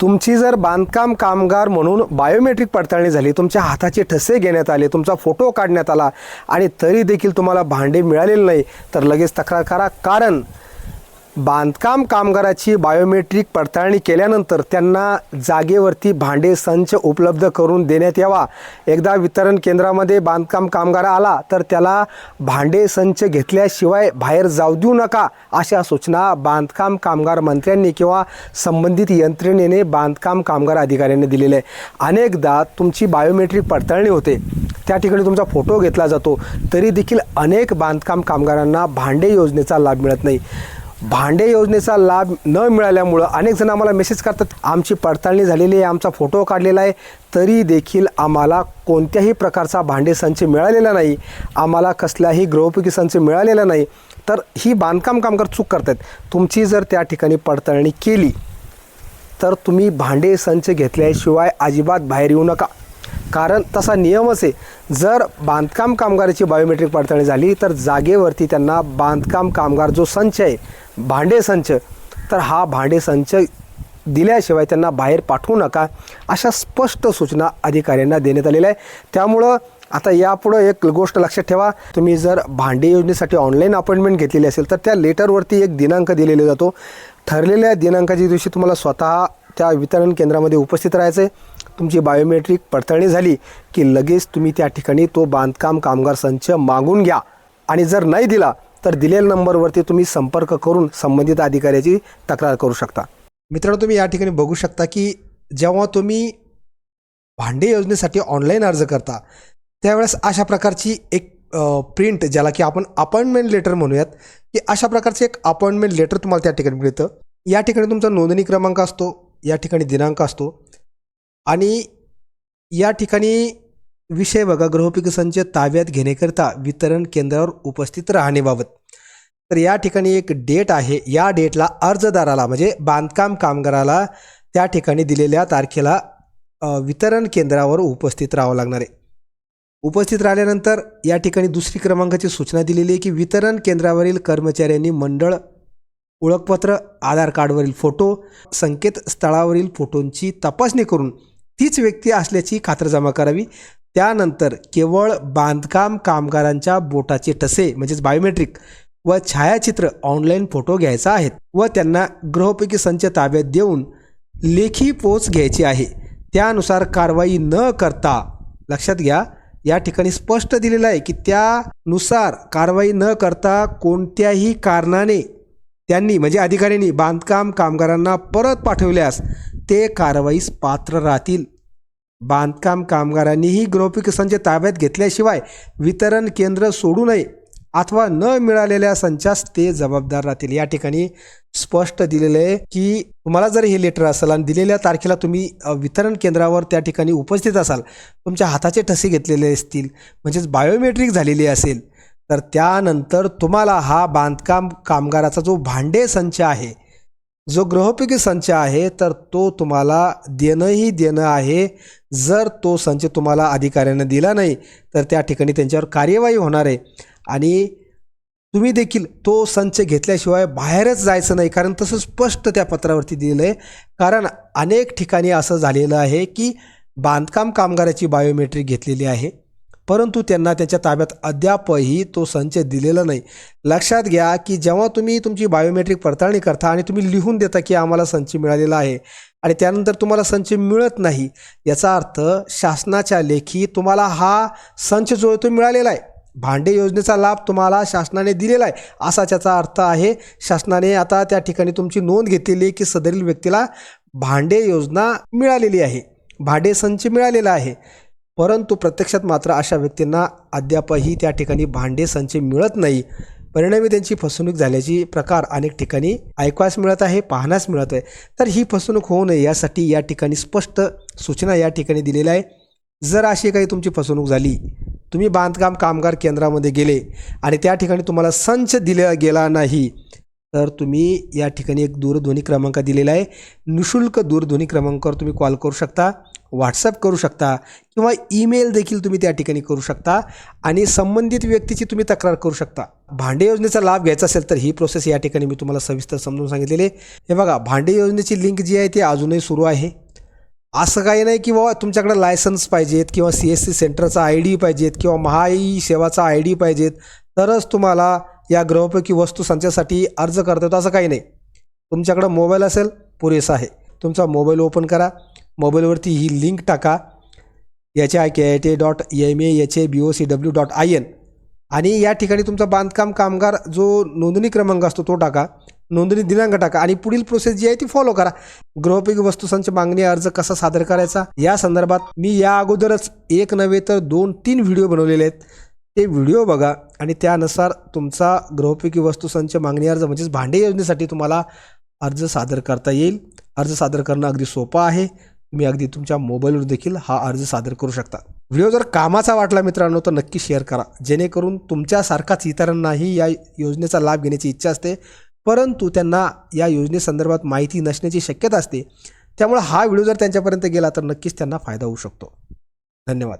तुमची जर बांधकाम कामगार म्हणून बायोमेट्रिक पडताळणी झाली तुमच्या हाताचे ठसे घेण्यात आले तुमचा फोटो काढण्यात आला आणि तरी देखील तुम्हाला भांडे मिळालेले नाही तर लगेच तक्रार करा. कारण बांधकाम कामगाराची बायोमेट्रिक पडताळणी केल्यानंतर त्यांना जागेवरती भांडे संच उपलब्ध करून देण्यात यावा. एकदा वितरण केंद्रामध्ये बांधकाम कामगार आला तर त्याला भांडे संच घेतल्याशिवाय बाहेर जाऊ देऊ नका अशा सूचना बांधकाम कामगार मंत्र्यांनी किंवा संबंधित यंत्रणेने बांधकाम कामगार अधिकाऱ्यांनी दिलेले आहे अनेकदा तुमची बायोमेट्रिक पडताळणी होते. त्या ठिकाणी तुमचा फोटो घेतला जातो. तरी देखील अनेक बांधकाम कामगारांना भांडे योजनेचा लाभ मिळत नाही. भांडे योजनेचा लाभ न मिळाल्यामुळं अनेक जण आम्हाला मेसेज करतात आमची पडताळणी झालेली आहे आमचा फोटो काढलेला आहे तरी देखील आम्हाला कोणत्याही प्रकारचा भांडे संच मिळालेला नाही आम्हाला कसलाही गृहोपयोगी संच मिळालेला नाही. तर ही बांधकाम कामगार चूक करतात तुमची जर त्या ठिकाणी पडताळणी केली तर तुम्ही भांडे संच घेतल्याशिवाय अजिबात बाहेर येऊ नका. कारण तसा नियमच आहे. जर बांधकाम कामगाराची बायोमेट्रिक पडताळणी झाली तर जागेवरती त्यांना बांधकाम कामगार जो संच आहे भांडे संच. तर हा भांडे संच दिल्याशिवाय त्यांना बाहेर पाठवू नका अशा स्पष्ट सूचना अधिकाऱ्यांना देण्यात आलेल्या आहे त्यामुळं आता यापुढं एक गोष्ट लक्षात ठेवा तुम्ही जर भांडे योजनेसाठी ऑनलाईन अपॉइंटमेंट घेतलेली असेल तर त्या लेटरवरती एक दिनांक दिलेला जातो. ठरलेल्या दिनांकाच्या दिवशी तुम्हाला स्वतः त्या वितरण केंद्रामध्ये उपस्थित राहायचं आहे. तुमची बायोमेट्रिक पडताळणी झाली की लगेच तुम्ही त्या ठिकाणी तो बांधकाम कामगार संच मागून घ्या. आणि जर नाही दिला तर दिलेल्या नंबरवरती तुम्ही संपर्क करून संबंधित अधिकाऱ्याची तक्रार करू शकता. मित्रांनो तुम्ही या ठिकाणी बघू शकता की जेव्हा तुम्ही भांडे योजनेसाठी ऑनलाईन अर्ज करता त्यावेळेस अशा प्रकारची एक प्रिंट ज्याला की आपण अपॉइंटमेंट लेटर म्हणूयात की अशा प्रकारचे एक अपॉइंटमेंट लेटर तुम्हाला त्या ठिकाणी मिळतं. या ठिकाणी तुमचा नोंदणी क्रमांक असतो या ठिकाणी दिनांक असतो आणि या ठिकाणी विषय बघा. गृहपीक संच ताब्यात घेण्याकरिता वितरण केंद्रावर उपस्थित राहण्याबाबत. तर या ठिकाणी एक डेट आहे. या डेटला अर्जदाराला म्हणजे बांधकाम कामगाराला त्या ठिकाणी दिलेल्या तारखेला वितरण केंद्रावर उपस्थित राहावं लागणार आहे. उपस्थित राहिल्यानंतर या ठिकाणी दुसरी क्रमांकाची सूचना दिलेली आहे की वितरण केंद्रावरील कर्मचाऱ्यांनी मंडळ ओळखपत्र आधार कार्डवरील फोटो संकेतस्थळावरील फोटोंची तपासणी करून तीच व्यक्ती असल्याची खातरजमा करावी. त्यानंतर केवळ बांधकाम कामगारांच्या बोटाचे ठसे म्हणजेच बायोमेट्रिक व छायाचित्र ऑनलाईन फोटो घ्यायचा आहेत व त्यांना गृहपैकी संच ताब्यात देऊन लेखी पोच घ्यायची आहे. त्यानुसार कारवाई न करता लक्षात घ्या या ठिकाणी स्पष्ट दिलेलं आहे की त्यानुसार कारवाई न करता कोणत्याही कारणाने त्यांनी म्हणजे अधिकाऱ्यांनी बांधकाम कामगारांना परत पाठवल्यास ते कारवाईस पात्र राहतील. बांधकाम कामगारांनीही गृहोपयोगी संच ताब्यात घेतल्याशिवाय वितरण केंद्र सोडू नये अथवा न मिळालेल्या संचास ते जबाबदार राहतील. या ठिकाणी स्पष्ट दिलेलं आहे की तुम्हाला जर हे लेटर असेल आणि दिलेल्या तारखेला तुम्ही वितरण केंद्रावर त्या ठिकाणी उपस्थित असाल तुमच्या हाताचे ठसे घेतलेले असतील म्हणजेच बायोमेट्रिक झालेली असेल तर त्यानंतर तुम्हाला हा बांधकाम कामगाराचा जो भांडे संच आहे जो गृहोपयोगी संच आहे तर तो तुम्हाला देणंही देणं आहे. जर तो संच तुम्हाला अधिकाऱ्यांना दिला नाही तर त्या ठिकाणी त्यांच्यावर कार्यवाही होणार आहे. आणि तुम्ही देखील तो संच घेतल्याशिवाय बाहेरच जायचं नाही कारण तसं स्पष्ट त्या पत्रावरती दिलेलं आहे. कारण अनेक ठिकाणी असं झालेलं आहे की बांधकाम कामगाराची बायोमेट्रिक घेतलेली आहे. परंतु त्यांना त्याच्या ताब्यात अद्यापही तो संच दिलेला नाही. लक्षात घ्या की जेव्हा तुम्ही तुमची बायोमेट्रिक पडताळणी करता आणि तुम्ही लिहून देता की आम्हाला संच मिळालेला आहे आणि त्यानंतर तुम्हाला संच मिळत नाही याचा अर्थ शासनाच्या लेखी तुम्हाला हा संच जो आहे तो मिळालेला आहे. भांडे योजनेचा लाभ तुम्हाला शासनाने दिलेला आहे असा त्याचा अर्थ आहे. शासनाने आता त्या ठिकाणी तुमची नोंद घेतलेली आहे की सदरील व्यक्तीला भांडे योजना मिळालेली आहे. भांडे संच मिळालेला आहे. परंतु प्रत्यक्षात मात्र अशा व्यक्तींना अद्यापही त्या ठिकाणी भांडे संच मिळत नाही. परिणामी त्यांची फसवणूक झाल्याची प्रकार अनेक ठिकाणी ऐकवास मिळत आहे पाहण्यास मिळत आहे. तर ही फसवणूक होऊ नये यासाठी या ठिकाणी स्पष्ट सूचना या ठिकाणी दिलेल्या आहे जर अशी काही तुमची फसवणूक झाली तुम्ही बांधकाम कामगार केंद्रामध्ये गेले आणि त्या ठिकाणी तुम्हाला संच दिला गेला नाही तर तुम्ही या ठिकाणी एक दूरध्वनी क्रमांक दिलेला आहे. निशुल्क दूरध्वनी क्रमांकावर तुम्ही कॉल करू शकता. व्हॉट्सअप करू शकता किंवा ईमेल देखील तुम्ही त्या ठिकाणी करू शकता आणि संबंधित व्यक्तीची तुम्ही तक्रार करू शकता. भांडे योजनेचा लाभ घ्यायचा असेल तर ही प्रोसेस या ठिकाणी मी तुम्हाला सविस्तर समजून सांगितलेली हे बघा भांडे योजनेची लिंक जी आहे ती अजूनही सुरू आहे. असं काही नाही की बाबा तुमच्याकडे लायसन्स पाहिजेत किंवा सी एस सी सेंटरचा आय डी पाहिजेत किंवा महाई सेवाचा आय डी पाहिजेत तरच तुम्हाला या ग्रहपैकी वस्तू संचासाठी अर्ज करता येतो असं काही नाही. तुमच्याकडं मोबाईल असेल पुरेसा आहे. तुमचा मोबाईल ओपन करा. मोबाईलवरती ही लिंक टाका. H I K I T dot M A H A B O C W dot I N. आणि या ठिकाणी तुमचा बांधकाम कामगार जो नोंदणी क्रमांक असतो तो टाका. नोंदणी दिनांक टाका आणि पुढील प्रोसेस जी आहे ती फॉलो करा. गृहोपयोगी वस्तूसंच मागणी अर्ज कसा सादर करायचा? या संदर्भात मी या अगोदरच एक नव्हे तर दोन तीन व्हिडिओ बनवलेले आहेत. ते व्हिडिओ बघा आणि त्यानुसार तुमचा गृहोपयोगी वस्तूसंच मागणी अर्ज म्हणजेच भांडे योजनेसाठी तुम्हाला अर्ज सादर करता येईल. अर्ज सादर करणं अगदी सोपं आहे. तुम्ही अगदी तुमच्या मोबाईलवर देखील हा अर्ज सादर करू शकता. व्हिडिओ जर कामाचा वाटला मित्रांनो तर नक्की शेअर करा. जेणेकरून तुमच्यासारखाच इतरांनाही या योजनेचा लाभ घेण्याची इच्छा असते. परंतु त्यांना या योजनेसंदर्भात माहिती नसण्याची शक्यता असते. त्यामुळे हा व्हिडिओ जर त्यांच्यापर्यंत गेला तर नक्कीच त्यांना फायदा होऊ शकतो. धन्यवाद.